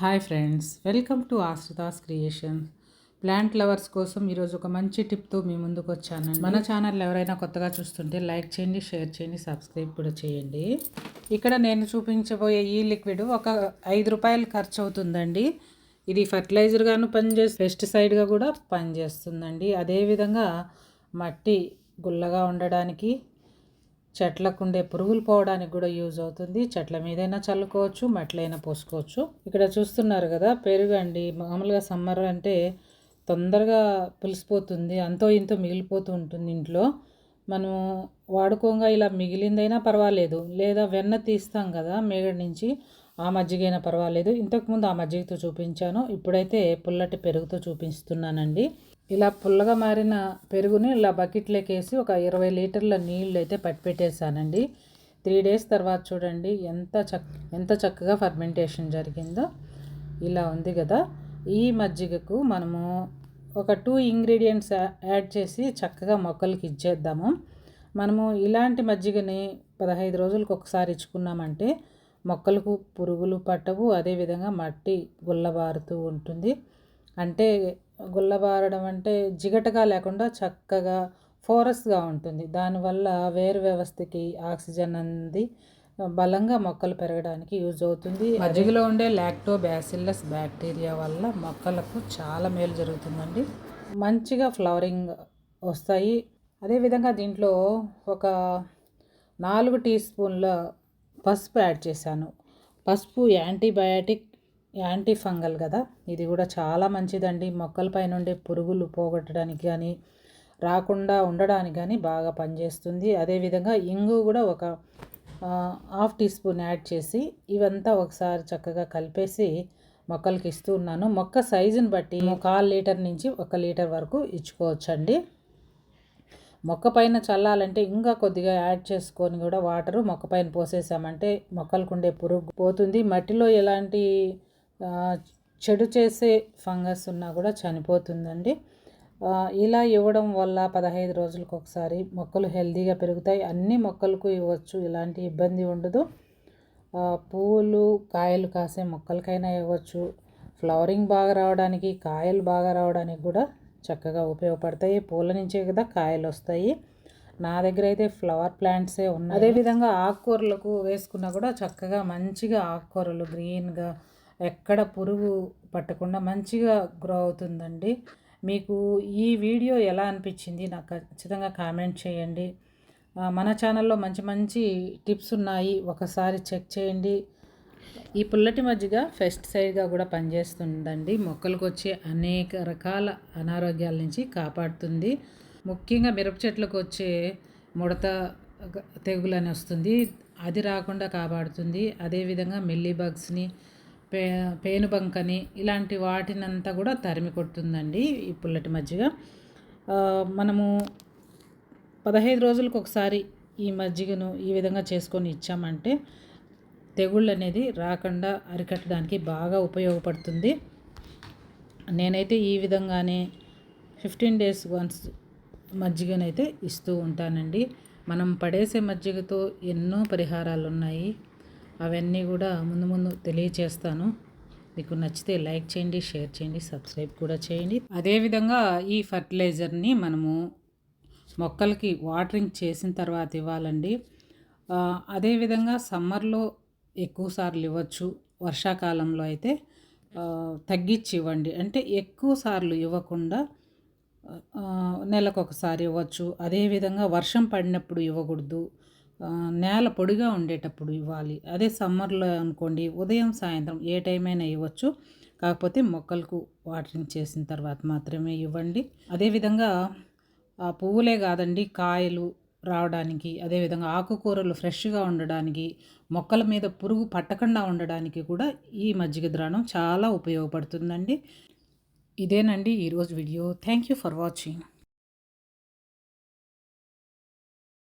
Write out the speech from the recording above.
Hi friends welcome to Ashritas creations plant lovers కోసం ఈరోజు ఒక మంచి టిప్తో మీ ముందుకు వచ్చాను మన ఛానల్ ఎవరైనా కొత్తగా చూస్తుంటే లైక్ చేయండి షేర్ చేయండి సబ్స్క్రైబ్ కూడా చేయండి. ఇక్కడ నేను చూపించబోయే ఈ లిక్విడ్ ఒక ఐదు రూపాయలు ఖర్చు అవుతుందండి. ఇది ఫర్టిలైజర్గాను పనిచేసి పెస్టిసైడ్గా కూడా పనిచేస్తుందండి. అదేవిధంగా మట్టి గుల్లగా ఉండడానికి చెట్లకు ఉండే పురుగులు పోవడానికి కూడా యూజ్ అవుతుంది. చెట్ల మీదైనా చల్లుకోవచ్చు మట్లైనా పోసుకోవచ్చు. ఇక్కడ చూస్తున్నారు కదా పెరుగు అండి. మామూలుగా సమ్మర్ అంటే తొందరగా పులిసిపోతుంది. అంతో ఇంతో మిగిలిపోతూ ఉంటుంది ఇంట్లో. మనం వాడుకోగా ఇలా మిగిలిందైనా పర్వాలేదు. లేదా వెన్న తీస్తాం కదా మేగడి నుంచి. ఆ మజ్జిగైనా పర్వాలేదు. ఇంతకుముందు ఆ మజ్జిగతో చూపించాను. ఇప్పుడైతే పుల్లటి పెరుగుతో చూపిస్తున్నానండి. ఇలా పుల్లగా మారిన పెరుగుని ఇలా బకెట్లోకి వేసి ఒక ఇరవై లీటర్ల నీళ్ళు అయితే పట్టిపెట్టేశానండి త్రీ డేస్ తర్వాత చూడండి ఎంత చక్ ఎంత చక్కగా ఫర్మెంటేషన్ జరిగిందో ఇలా ఉంది కదా. ఈ మజ్జిగకు మనము ఒక టూ ఇంగ్రీడియంట్స్ యాడ్ చేసి చక్కగా మొక్కలకి ఇచ్చేద్దాము. మనము ఇలాంటి మజ్జిగని పదహైదు రోజులకు ఒకసారి ఇచ్చుకున్నామంటే మొక్కలకు పురుగులు పట్టవు అదేవిధంగా మట్టి గుల్లబారుతూ ఉంటుంది. అంటే గుల్లబారడం అంటే జిగటగా లేకుండా చక్కగా ఫోరస్గా ఉంటుంది. దానివల్ల వేరు వ్యవస్థకి ఆక్సిజన్ అంది బలంగా మొక్కలు పెరగడానికి యూజ్ అవుతుంది. మజ్జిగలో ఉండే లాక్టో బ్యాసిల్లస్ బ్యాక్టీరియా వల్ల మొక్కలకు చాలా మేలు జరుగుతుందండి. మంచిగా ఫ్లవరింగ్ వస్తాయి. అదేవిధంగా దీంట్లో ఒక నాలుగు టీ స్పూన్ల పసుపు యాడ్ చేశాను. పసుపు యాంటీబయాటిక్ యాంటీ ఫంగల్ కదా? ఇది కూడా చాలా మంచిదండి. మొక్కలపై నుండి పురుగులు పోగొట్టడానికి కానీ రాకుండా ఉండడానికి కానీ బాగా పనిచేస్తుంది. అదేవిధంగా ఇంగు కూడా ఒక హాఫ్ టీ స్పూన్ యాడ్ చేసి ఇవంతా ఒకసారి చక్కగా కలిపేసి మొక్కలకి ఇస్తూ ఉన్నాను. మొక్క సైజుని బట్టి కాల్ లీటర్ నుంచి ఒక లీటర్ వరకు ఇచ్చుకోవచ్చండి. మొక్క పైన చల్లాలంటే ఇంకా కొద్దిగా యాడ్ చేసుకొని కూడా వాటరు మొక్క పైన పోసేసామంటే మొక్కలకు ఉండే పురుగు పోతుంది. మట్టిలో ఎలాంటి చెడు చేసే ఫంగస్ ఉన్నా కూడా చనిపోతుందండి. ఇలా ఇవ్వడం వల్ల పదహైదు రోజులకు ఒకసారి మొక్కలు హెల్తీగా పెరుగుతాయి. అన్ని మొక్కలకు ఇవ్వచ్చు ఇలాంటి ఇబ్బంది ఉండదు. పువ్వులు కాయలు కాసే మొక్కలకైనా ఇవ్వచ్చు. ఫ్లవరింగ్ బాగా రావడానికి కాయలు బాగా రావడానికి కూడా చక్కగా ఉపయోగపడతాయి. పూల నుంచే కదా కాయలు వస్తాయి. నా దగ్గర అయితే ఫ్లవర్ ప్లాంట్సే ఉన్నాయి. అదేవిధంగా ఆకుకూరలకు వేసుకున్నా కూడా చక్కగా మంచిగా ఆకుకూరలు గ్రీన్గా ఎక్కడ పురుగు పట్టకుండా మంచిగా గ్రో అవుతుందండి. మీకు ఈ వీడియో ఎలా అనిపించింది? నాకు ఖచ్చితంగా కామెంట్ చేయండి. మన ఛానల్లో మంచి మంచి టిప్స్ ఉన్నాయి. ఒకసారి చెక్ చేయండి. ఈ పుల్లటి మజ్జిగ సైడ్గా కూడా పనిచేస్తుందండి. మొక్కలకు వచ్చే అనేక రకాల అనారోగ్యాల నుంచి కాపాడుతుంది. ముఖ్యంగా మిరప చెట్లకు వచ్చే ముడత తెగులు అని వస్తుంది. అది రాకుండా కాపాడుతుంది. అదేవిధంగా మిల్లీ బగ్స్ని పే పేనుబంకని ఇలాంటి వాటినంతా కూడా తరిమి కొడుతుందండి ఈ పుల్లటి మజ్జిగ. మనము పదహైదు రోజులకు ఒకసారి ఈ మజ్జిగను ఈ విధంగా చేసుకొని ఇచ్చామంటే తెగుళ్ళు అనేది రాకుండా అరికట్టడానికి బాగా ఉపయోగపడుతుంది. నేనైతే ఈ విధంగానే ఫిఫ్టీన్ డేస్ వన్స్ మజ్జిగనైతే ఇస్తూ ఉంటానండి. మనం పడేసే మజ్జిగతో ఎన్నో పరిహారాలు ఉన్నాయి అవన్నీ కూడా ముందు ముందు తెలియచేస్తాను. మీకు నచ్చితే లైక్ చేయండి షేర్ చేయండి సబ్స్క్రైబ్ కూడా చేయండి. అదేవిధంగా ఈ ఫర్టిలైజర్ని మనము మొక్కలకి వాటరింగ్ చేసిన తర్వాత ఇవ్వాలండి. అదేవిధంగా సమ్మర్లో ఎక్కువ సార్లు ఇవ్వచ్చు వర్షాకాలంలో అయితే తగ్గించి ఇవ్వండి. అంటే ఎక్కువ సార్లు ఇవ్వకుండా నెలకు ఒకసారి ఇవ్వచ్చు. అదేవిధంగా వర్షం పడినప్పుడు ఇవ్వకూడదు. నేల పొడిగా ఉండేటప్పుడు ఇవ్వాలి. అదే సమ్మర్లో అనుకోండి ఉదయం సాయంత్రం ఏ టైం అయినా ఇవ్వచ్చు. కాకపోతే మొక్కలకు వాటరింగ్ చేసిన తర్వాత మాత్రమే ఇవ్వండి. అదేవిధంగా పువ్వులే కాదండి కాయలు రావడానికి అదేవిధంగా ఆకుకూరలు ఫ్రెష్గా ఉండడానికి మొక్కల మీద పురుగు పట్టకుండా ఉండడానికి కూడా ఈ మజ్జిగ ద్రాణం చాలా ఉపయోగపడుతుందండి. ఇదేనండి ఈరోజు video. Thank you for watching.